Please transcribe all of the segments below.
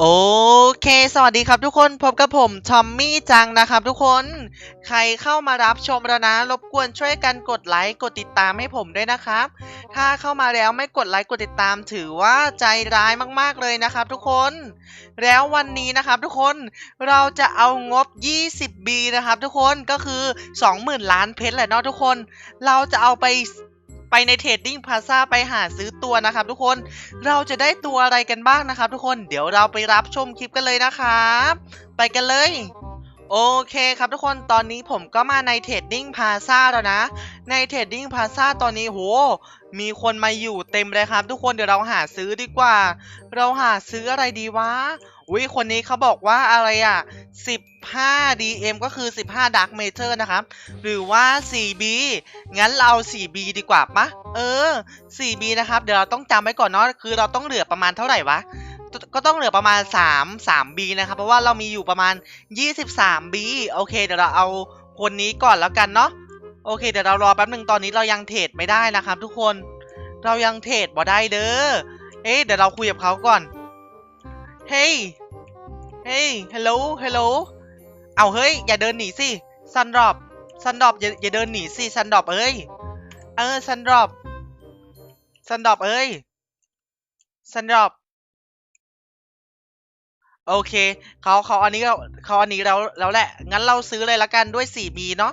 โอเค สวัสดีครับทุกคน พบกับผมทอมมี่จังนะครับทุกคน ใครเข้ามารับชมแล้วนะ รบกวนช่วยกันกดไลค์ กดติดตามให้ผมด้วยนะครับ ถ้าเข้ามาแล้วไม่กดไลค์ กดติดตามถือว่าใจร้ายมากๆเลยนะครับทุกคน แล้ววันนี้นะครับทุกคน เราจะเอางบ 20B นะครับทุกคน ก็คือ 20,000 ล้านเพชรแหละเนาะทุกคน เราจะเอาไป ไปในเทรดดิ้งพาซาไปหาซื้อตัวนะครับทุกคนเราจะได้ตัวอะไรกันบ้างนะครับทุกคนเดี๋ยวเราไปรับชมคลิปกันเลยนะครับ ไปกันเลยโอเคครับทุกคนตอนนี้ผมก็มาในเทรดดิ้งพาซาแล้วนะ ในเทรดดิ้งพาซาตอนนี้โหมีคนมาอยู่เต็มเลยครับ ทุกคนเดี๋ยวเราหาซื้อดีกว่า เราหาซื้ออะไรดีวะ อุ้ยคนนี้เขาบอกว่าอะไรอะ 15 DM ก็คือ 15 Dark Matter นะครับ หรือว่า 4B งั้นเรา 4B ดีกว่าปะเออ 4B นะครับ เดี๋ยวเราต้องจำไว้ก่อนเนาะ คือเราต้องเหลือประมาณเท่าไหร่วะก็ต้องเหลือประมาณ 3 3B นะครับ เพราะว่าเรามีอยู่ประมาณ 23B โอเค เดี๋ยวเราเอาคนนี้ก่อนแล้วกันเนาะ โอเค เดี๋ยวเรารอแป๊บหนึ่งตอนนี้เรายังเทรดไม่ได้นะครับ ทุกคน เรายังเทรดบ่ได้เด้อ เอ๊ะเดี๋ยวเราคุยกับเขาก่อน เฮ้ย เฮ้ย ฮัลโหล ฮัลโหล เอาเฮ้ย อย่าเดินหนีสิ ซันดรอป ซันดรอปอย่าอย่าเดินหนีสิ ซันดรอปเอ้ย เออ ซันดรอป ซันดรอปเอ้ย ซันดรอป โอเค เขาเขาอันนี้เราเขาอันนี้แล้วแล้วแหละ งั้นเราซื้อเลยละกันด้วย 4B เนาะ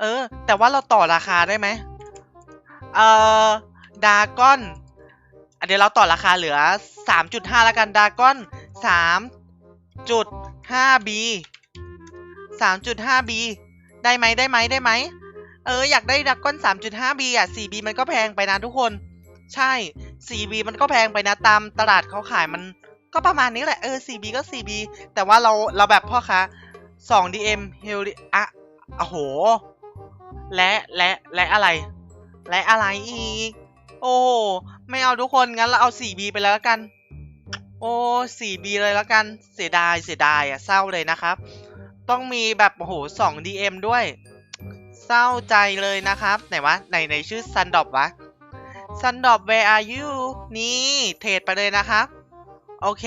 เออ แต่ว่าเราต่อราคาได้ไหม เอ่อ ดากอนเดี๋ยวเราต่อราคาเหลือ 3.5ละกันดากอน 3.5B 3.5B ได้ไหมได้ไหมได้ไหม เออ อยากได้ดากก้อน 3.5B อะ 4B มันก็แพงไปนะทุกคน ใช่ 4B มันก็แพงไปนะตามตลาดเขาขายมันก็ประมาณนี้แหละเออ 4B ก็ 4B แต่ว่าเราเราแบบพ่อค้า 2DM เฮลอะโอ้โห และและและอะไร และอะไรอีก โอ้ไม่เอาทุกคนงั้นเราเอา 4B ไปแล้วกัน โอ้ 4B เลยแล้วกัน เสียดาย เสียดายอะ เศร้าเลยนะครับ ต้องมีแบบ โอ้โห 2DM ด้วย เศร้าใจเลยนะครับ ไหนวะไหนไหนชื่อ Sundop วะ Sundop where are you นี่ เทรดไปเลยนะครับ โอเค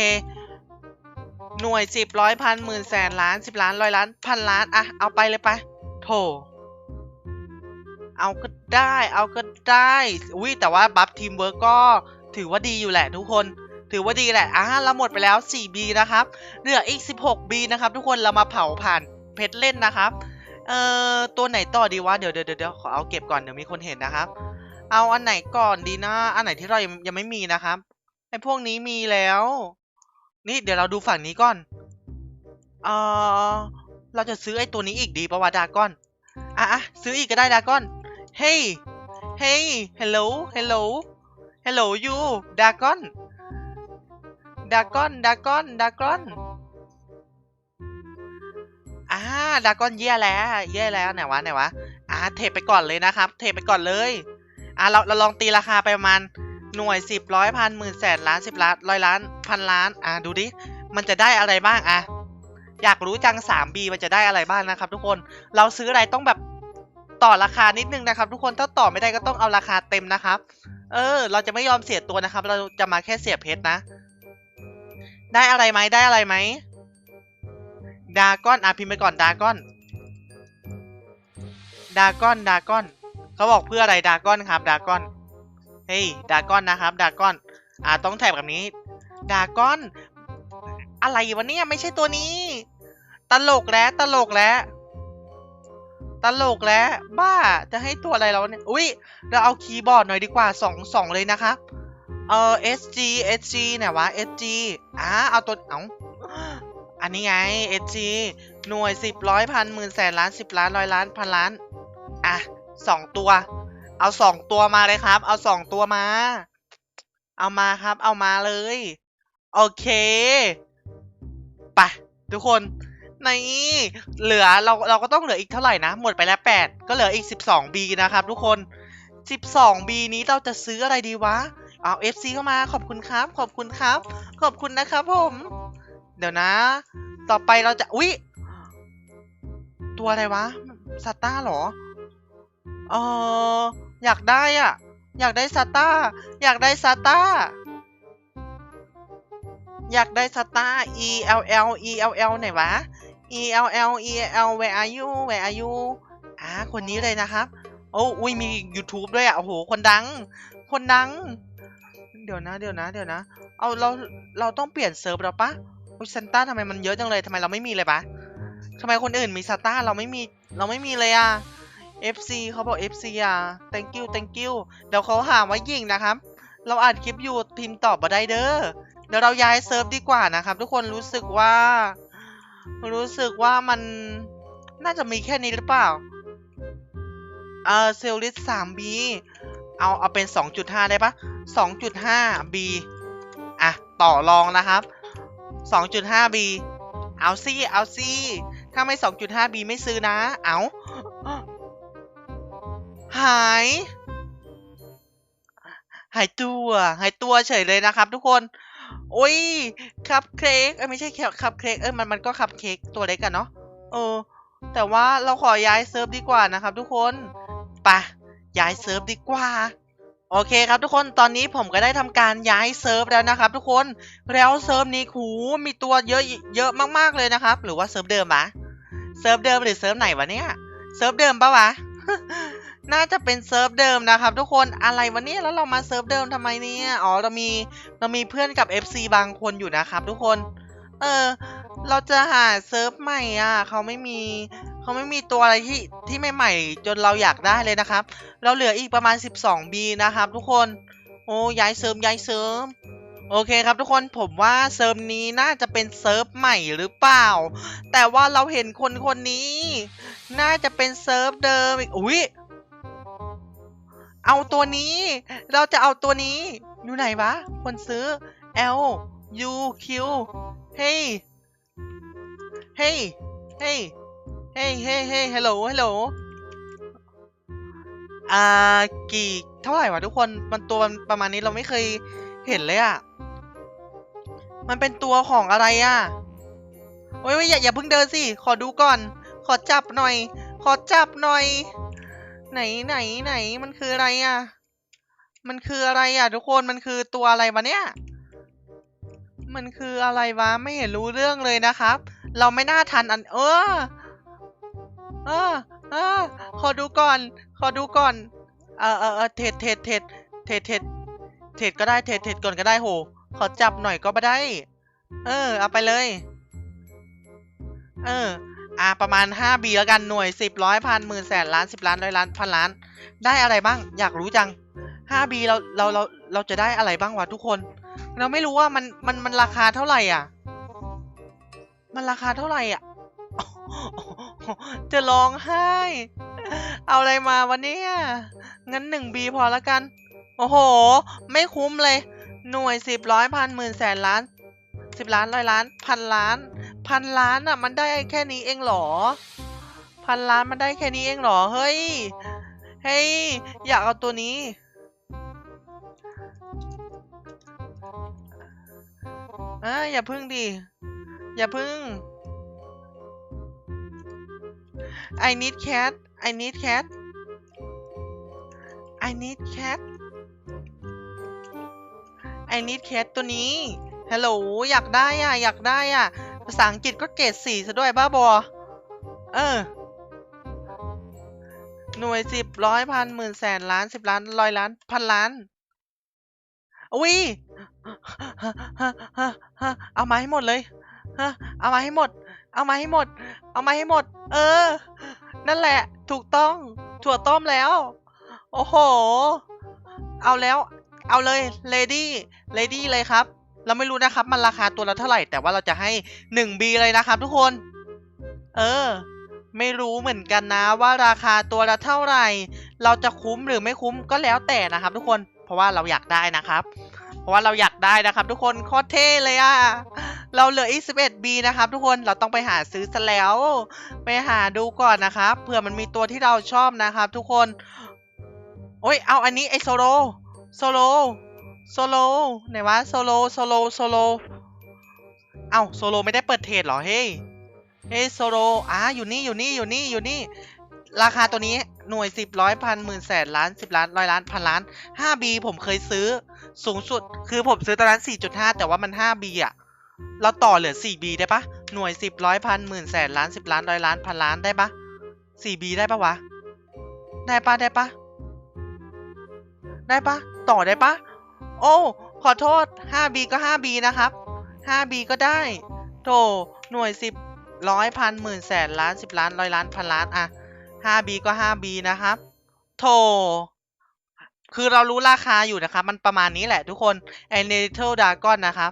หน่วยสิบร้อยพันหมื่นแสนล้านสิบล้านร้อยล้านพันล้านอะเอาไปเลยไป โถ เอาก็ได้ เอาก็ได้ อุ้ยแต่ว่าบัฟทีมเวิร์กก็ถือว่าดีอยู่แหละทุกคน ถือว่าดีแหละอะเราหมดไปแล้ว 4B นะครับเหลืออีก 16B นะครับ ทุกคนเรามาเผาผ่านเพชรเล่นนะครับ เอ่อตัวไหนต่อดีวะเดี๋ยวเดี๋ยวเดี๋ยวขอเอาเก็บก่อนเดี๋ยวมีคนเห็นนะครับ เอาอันไหนก่อนดีนะอันไหนที่เรายังยังไม่มีนะครับไอพวกนี้มีแล้ว นี่เดี๋ยวเราดูฝั่งนี้ก่อนเอ่อเราจะซื้อไอตัวนี้อีกดีปะวะดาก้อนอะอะซื้ออีกก็ได้ดาก้อนเฮ้ยเฮ้ยฮัลโหลฮัลโหลฮัลโหลยูดากอน ดากอนดากอนดากอนอ่าดากอนเยี่ยแล้วเยี่ยแล้วไหนวะไหนวะอ่าเทไปก่อนเลยนะครับ เทไปก่อนเลยอ่าเราเราลองตีราคาไปประมาณหน่วยสิบร้อยพันหมื่นแสนล้านสิบล้านร้อยล้านพันล้านอ่าดูดิมันจะได้อะไรบ้างอะอยากรู้จัง 3B มันจะได้อะไรบ้างนะครับ ทุกคนเราซื้ออะไรต้องแบบต่อราคานิดนึงนะครับ ทุกคนถ้าต่อไม่ได้ก็ต้องเอาราคาเต็มนะครับ เออ เราจะไม่ยอมเสียตัวนะครับ เราจะมาแค่เสียเพชรนะ ได้อะไรไหมได้อะไรไหมดาก้อนอะพิมพ์ไปก่อนดาก้อนดาก้อนดาก้อนเขาบอกเพื่ออะไรดาก้อนครับดาก้อนเฮ้ยดาก้อนนะครับดาก้อนอ่าต้องแถบแบบนี้ดาก้อน อะไรวะเนี่ยไม่ใช่ตัวนี้ ตลกแล้วตลกแล้วตลกแล้วบ้าจะให้ตัวอะไรเราเนี่ยอุ้ยเราเอาคีย์บอร์ดหน่อยดีกว่าสองสองเลยนะครับ เออ SG SG เนี่ยวะ SG อ่าเอาตัวเอาอันนี้ไง SG หน่วยสิบร้อยพันหมื่นแสนล้านสิบล้านร้อยล้านพันล้าน อะสองตัว เอาสองตัวมาเลยครับ เอาสองตัวมา เอามาครับ เอามาเลย โอเคไปทุกคนในเหลือเราเราก็ต้องเหลืออีกเท่าไหร่นะ หมดไปแล้วแปดก็เหลืออีกสิบสองบีนะครับทุกคนสิบสองบีนี้เราจะซื้ออะไรดีวะ เอาเอฟซีเข้ามาขอบคุณครับ ขอบคุณครับ ขอบคุณนะครับผม เดี๋ยวนะ ต่อไปเราจะอุ๊ยตัวอะไรวะซาต้าเหรอเอออยากได้อะ อยากได้ซาต้าอยากได้ซาต้าอยากได้สตาร์ E L L E L L ไหนวะ E L L E L Where are you Where are you อ่าคนนี้เลยนะครับ โอ้อุ้ยมี YouTube ด้วยอะ โอ้โห คนดัง คนดัง เดี๋ยวนะ เดี๋ยวนะ เดี๋ยวนะ เอาเรา เราต้องเปลี่ยนเซิร์ฟแล้วปะอุ้ยซันต้าทำไมมันเยอะจังเลยทำไมเราไม่มีเลยปะทำไมคนอื่นมีซันต้าเราไม่มี เราไม่มีเลยอะ FC เขาบอก FC อะ thank you thank you เดี๋ยวเขาหาว่ายิงนะครับ เราอัดคลิปอยู่พิมพ์ตอบมาได้เด้อ เดี๋ยวเราย้ายเซิร์ฟดีกว่านะครับ ทุกคนรู้สึกว่า รู้สึกว่ามันน่าจะมีแค่นี้หรือเปล่า เออเซลลิส 3B เอาเอาเป็น 2.5 ได้ปะ 2.5B อะ ต่อรองนะครับ 2.5B เอาซี่เอาซี่ถ้าไม่ 2.5B ไม่ซื้อนะ เอาหาย หายตัว หายตัวเฉยเลยนะครับทุกคน โอ้ยคัพเค้กเอ้ยไม่ใช่คัพเค้กเอ้ยมันมันก็คัพเค้กตัวเล็กกันเนาะเออ แต่ว่าเราขอย้ายเซิร์ฟดีกว่านะครับทุกคน ไปะ ย้ายเซิร์ฟดีกว่า โอเคครับทุกคนตอนนี้ผมก็ได้ทำการย้ายเซิร์ฟแล้วนะครับ ทุกคนแล้วเซิร์ฟนี้หูมีตัวเยอะเยอะมากๆเลยนะครับ หรือว่าเซิร์ฟเดิมวะเซิร์ฟเดิมหรือเซิร์ฟไหนวะเนี่ยเซิร์ฟเดิมปะวะน่าจะเป็นเซิร์ฟเดิมนะครับ ทุกคนอะไรวะเนี่ยแล้วเรามาเซิร์ฟเดิมทำไมเนี่ยอ๋อเรามีเรามีเพื่อนกับ FC บางคนอยู่นะครับ ทุกคน เออ เราจะหาเซิร์ฟใหม่อะเขาไม่มี เขาไม่มีตัวอะไรที่ที่ใหม่ๆจนเราอยากได้เลยนะครับ เราเหลืออีกประมาณ 12B นะครับ ทุกคน โอ้ย้ายเซิร์ฟย้ายเซิร์ฟโอเคครับทุกคนผมว่าเซิร์ฟนี้น่าจะเป็นเซิร์ฟใหม่หรือเปล่า แต่ว่าเราเห็นคนคนนี้ น่าจะเป็นเซิร์ฟเดิมอีกอุ้ยเอาตัวนี้ เราจะเอาตัวนี้ อยู่ไหนวะ คนซื้อ L U Q เฮ้ยเฮ้ยเฮ้ย เฮ้ยเฮ้ยเฮ้ยฮัลโหลฮัลโหลอ่ากี่เท่าไหร่วะทุกคนมันตัวมันประมาณนี้เราไม่เคยเห็นเลยอะมันเป็นตัวของอะไรอะโอ้ยอย่าอย่าเพิ่งเดินสิ ขอดูก่อน ขอจับหน่อย ขอจับหน่อย ไหนไหนไหนมันคืออะไรอะมันคืออะไรอะ ทุกคนมันคือตัวอะไรวะเนี่ย มันคืออะไรวะไม่เห็นรู้เรื่องเลยนะครับ เราไม่น่าทันอันเออ เออเออขอดูก่อน ขอดูก่อน เออเออเออเทรดเทรดเทรดเทรดเทรดเทรดก็ได้เทรดเทรดก่อนก็ได้โห ขอจับหน่อยก็ไม่ได้ เออ เอาไปเลย เออ อ่า ประมาณ 5B แล้วกันหน่วย 10ร้อยพันหมื่นแสนล้าน10ล้านร้อยล้านพันล้าน ได้อะไรบ้าง อยากรู้จัง 5B เราเราเราเราจะได้อะไรบ้างวะทุกคน เราไม่รู้ว่ามันมันมันราคาเท่าไหร่อะ มันราคาเท่าไหร่อะ จะร้องไห้ เอาอะไรมาวะเนี่ยงั้น 1B พอแล้วกัน โอ้โห ไม่คุ้มเลย หน่วยสิบร้อยพันหมื่นแสนล้านสิบล้านร้อยล้าน พันล้าน พันล้านอะ มันได้แค่นี้เองหรอ พันล้านมันได้แค่นี้เองหรอ เฮ้ย เฮ้ย อยากเอาตัวนี้อ่าอย่าพึ่งดิ อย่าพึ่ง I need cat I need cat I need cat I need cat ตัวนี้ฮัลโหลอยากได้อะ อยากได้อะ ภาษาอังกฤษก็เกรดสี่ซะด้วยบ้าบอ เออ หน่วยสิบร้อยพันหมื่นแสนล้านสิบล้านร้อยล้านพันล้านอุ้ยเอามาให้หมดเลย เอามาให้หมด เอามาให้หมด เอามาให้หมด เออ นั่นแหละ ถูกต้อง ถั่วต้มแล้ว โอ้โห เอาแล้ว เอาเลย เลดี้ เลดี้เลยครับ เราไม่รู้นะครับ มันราคาตัวละเท่าไหร่ แต่ว่าเราจะให้ 1B เลยนะครับทุกคน เออ ไม่รู้เหมือนกันนะว่าราคาตัวละเท่าไหร่ เราจะคุ้มหรือไม่คุ้มก็แล้วแต่นะครับ ทุกคน เพราะว่าเราอยากได้นะครับ เพราะว่าเราอยากได้นะครับ ทุกคน โคตรเท่เลยอะ เราเหลืออีก 11B นะครับ ทุกคนเราต้องไปหาซื้อซะแล้ว ไปหาดูก่อนนะครับเผื่อมันมีตัวที่เราชอบนะครับ ทุกคน โอ้ยเอาอันนี้ไอโซโลโซโลโซโลไหนวะโซโลโซโลโซโลเอ้าโซโลไม่ได้เปิดเทรดเหรอเฮ้ยเฮ้ยโซโลอ่าอยู่นี่อยู่นี่อยู่นี่อยู่นี่ ราคาตัวนี้หน่วยสิบร้อยพันหมื่นแสนล้านสิบล้านร้อยล้านพันล้าน 5B ผมเคยซื้อสูงสุด คือผมซื้อตอนนั้น4.5แต่ว่ามัน 5B อะ เราต่อเหลือ 4B ได้ปะหน่วย 10ร้อยพันหมื่นแสนล้าน10ล้านร้อยล้านพันล้านได้ปะ 4B ได้ปะวะ ได้ปะได้ปะได้ปะต่อได้ปะโอ้ขอโทษ 5B ก็ 5B นะครับ 5B ก็ได้โถหน่วย 10ร้อยพันหมื่นแสนล้าน10ล้านร้อยล้านพันล้านอะ 5B ก็ 5B นะครับโถคือเรารู้ราคาอยู่นะครับ มันประมาณนี้แหละทุกคนไอเนเธอร์ดากอนนะครับ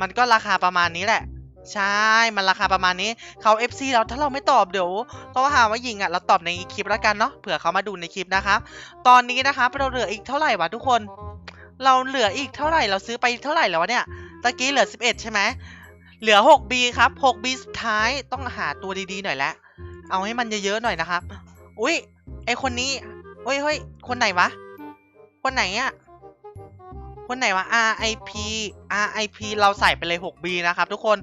มันก็ราคาประมาณนี้แหละ ใช่ มันราคาประมาณนี้เขา FC เราถ้าเราไม่ตอบเดี๋ยวเขาหาว่ายิงอะเราตอบในคลิปแล้วกันเนาะเผื่อเขามาดูในคลิปนะครับตอนนี้นะครับเราเหลืออีกเท่าไหร่วะทุกคน เราเหลืออีกเท่าไหร่เราซื้อไปเท่าไหร่แล้ววะเนี่ยตะกี้เหลือ 11 ใช่ไหมเหลือ 6B ครับ 6B สุดท้ายต้องหาตัวดีๆหน่อยแล้วเอาให้มันเยอะๆหน่อยนะครับ อุ้ยไอคนนี้เฮ้ยเฮ้ยคนไหนวะ คนไหนอะ คนไหนวะ RIP RIP เราใส่ไปเลย 6B นะครับทุกคน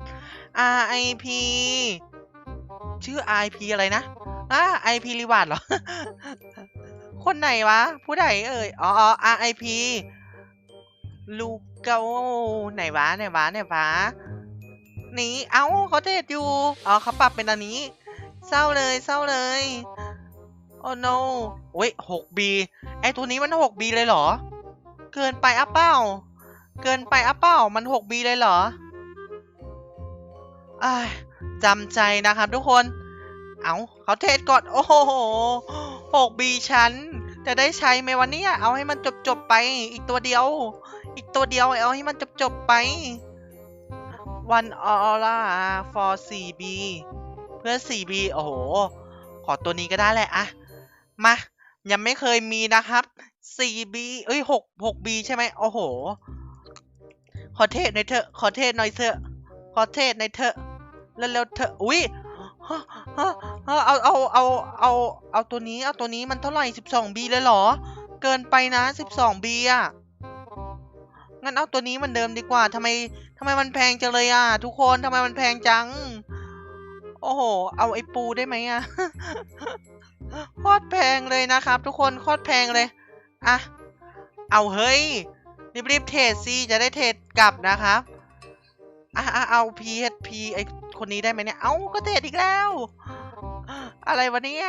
RIP ชื่อ RIP อะไรนะอ่า IP รีวาร์ดเหรอ คนไหนวะ ผู้ใดเอ่ย อ๋อ RIP ลูกเกาไหนวะ ไหนวะ ไหนวะ นี่ เอ้าเขาเทศอยู่ อ๋อเขาปรับเป็นอันนี้ เศร้าเลย เศร้าเลย โอ้ no โอ้ย 6B ไอตัวนี้มัน 6B เลยเหรอ เกินไปอะเป้า เกินไปอะเป้า มัน 6B เลยเหรออ้ายจำใจนะครับทุกคน เอาเขาเทศก่อน โอ้โห 6B ชั้น จะได้ใช้ไหมวันนี้เอาให้มันจบจบๆไป อีกตัวเดียว อีกตัวเดียว เอาให้มันจบจบๆไป one aura for 4B เพื่อ 4B โอ้โห ขอตัวนี้ก็ได้แหละอะ มา ยังไม่เคยมีนะครับ 4B เอ้ย6 6B ใช่ไหมโอ้โห ขอเทศในเถอะขอเทศหน่อยเถอะขอเทศในอยเถอะเร็วเถอะอุ้ยเอาเอาเอาเอาเอาตัวนี้เอาตัวนี้มันเท่าไหร่ 12B เลยเหรอ เกินไปนะ 12B อะงั้นเอาตัวนี้มันเดิมดีกว่าทำไมทำไมมันแพงจังเลยอะ ทุกคนทำไมมันแพงจัง โอ้โห เอาไอ้ปูได้ไหมอะโคตรแพงเลยนะครับ ทุกคนโคตรแพงเลย อะ เอาเฮ้ย รีบๆเทรดสิจะได้เทรดกลับนะครับอะอะเอา PHP ไอคนนี้ได้ไหมเนี่ย เอ้า ก็เทรดอีกแล้ว อะไรวะเนี่ย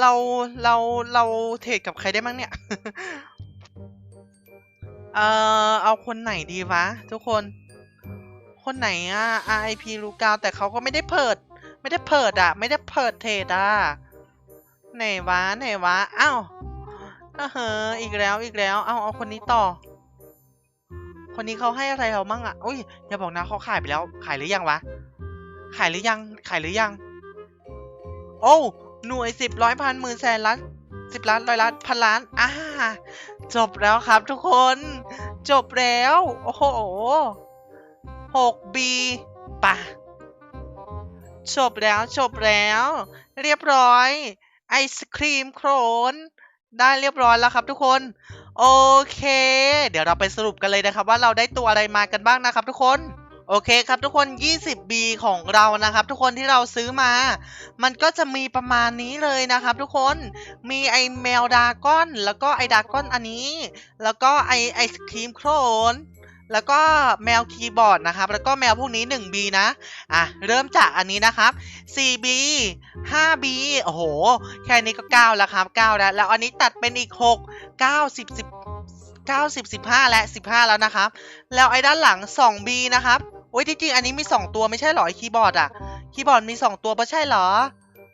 เรา เรา เราเทรดกับใครได้มั้งเนี่ย เอ่อ เอาคนไหนดีวะ ทุกคน คนไหนอะ RIP ลูกาวแต่เขาก็ไม่ได้เปิด ไม่ได้เปิดอะไม่ได้เปิดเทรดอะ ไหนวะไหนวะอ้าวเออเฮออีกแล้วอีกแล้ว เอาเอาคนนี้ต่อ คนนี้เขาให้อะไรเรามั่งอะอุ้ยอย่าบอกนะเขาขายไปแล้ว ขายหรือยังวะ ขายหรือยัง ขายหรือยัง โอ้หน่วยสิบร้อยพันหมื่นแสนล้านสิบล้านร้อยล้านพันล้านอ่าจบแล้วครับทุกคน จบแล้ว โอ้โหหกบีป่ะจบแล้วจบแล้ว เรียบร้อย ไอศครีมโครนได้เรียบร้อยแล้วครับทุกคน โอเค เดี๋ยวเราไปสรุปกันเลยนะครับ ว่าเราได้ตัวอะไรมากันบ้างนะครับ ทุกคนโอเคครับทุกคน 20B ของเรานะครับ ทุกคนที่เราซื้อมา มันก็จะมีประมาณนี้เลยนะครับ ทุกคน มีไอแมวดากอน แล้วก็ไอดากอนอันนี้ แล้วก็ไอไอศครีมโครน แล้วก็แมวคีย์บอร์ดนะครับ แล้วก็แมวพวกนี้ 1B นะ อะ เริ่มจากอันนี้นะครับ 4B 5B โอ้โห แค่นี้ก็ 9 แล้วครับ 9 แล้ว แล้วอันนี้ตัดเป็นอีก 6 9 10 10 9 10 15 และ 15 แล้วนะครับ แล้วไอ้ด้านหลัง 2B นะครับโอ้ยจริงๆอันนี้มี 2 ตัวไม่ใช่หรอคีย์บอร์ดอะคีย์บอร์ดมี 2 ตัวไม่ใช่เหรอ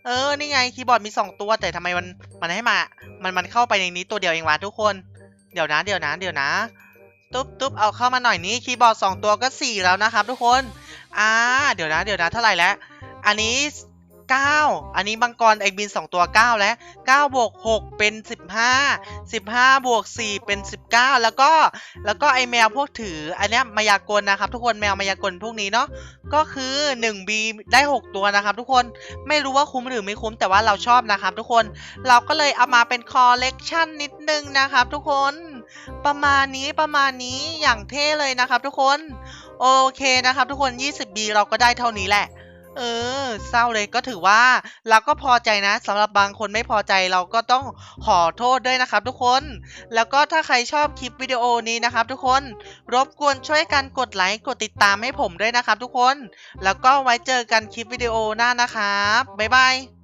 เออ นี่ไงคีย์บอร์ดมี 2 ตัวแต่ทำไมมันมันให้มา มันมันเข้าไปในนี้ตัวเดียวเองวะทุกคน เดี๋ยวนะ เดี๋ยวนะ เดี๋ยวนะ ตุ๊บตุ๊บเอาเข้ามาหน่อยนี้คีย์บอร์ด2ตัวก็4แล้วนะครับทุกคนอ่าเดี๋ยวนะเดี๋ยวนะเท่าไหร่แล้ว อันนี้9อันนี้มังกรไอบิน2ตัว9แล้ว9บวก6เป็น15 15บวก4เป็น19แล้วก็แล้วก็ไอแมวพวกถืออันเนี้ยมายากลนะครับทุกคนแมวมายากลพวกนี้เนาะก็คือ 1B ได้6ตัวนะครับทุกคนไม่รู้ว่าคุ้มหรือไม่คุ้มแต่ว่าเราชอบนะครับทุกคนเราก็เลยเอามาเป็นคอลเลกชันนิดนึงนะครับทุกคน ประมาณนี้ประมาณนี้อย่างเท่เลยนะครับทุกคน โอเคนะครับทุกคน 20B เราก็ได้เท่านี้แหละ เออ เศร้าเลยก็ถือว่าเราก็พอใจนะสำหรับบางคนไม่พอใจเราก็ต้องขอโทษด้วยนะครับทุกคน แล้วก็ถ้าใครชอบคลิปวิดีโอนี้นะครับทุกคน รบกวนช่วยกันกดไลค์กดติดตามให้ผมด้วยนะครับทุกคน แล้วก็ไว้เจอกันคลิปวิดีโอหน้านะครับ บ๊ายบาย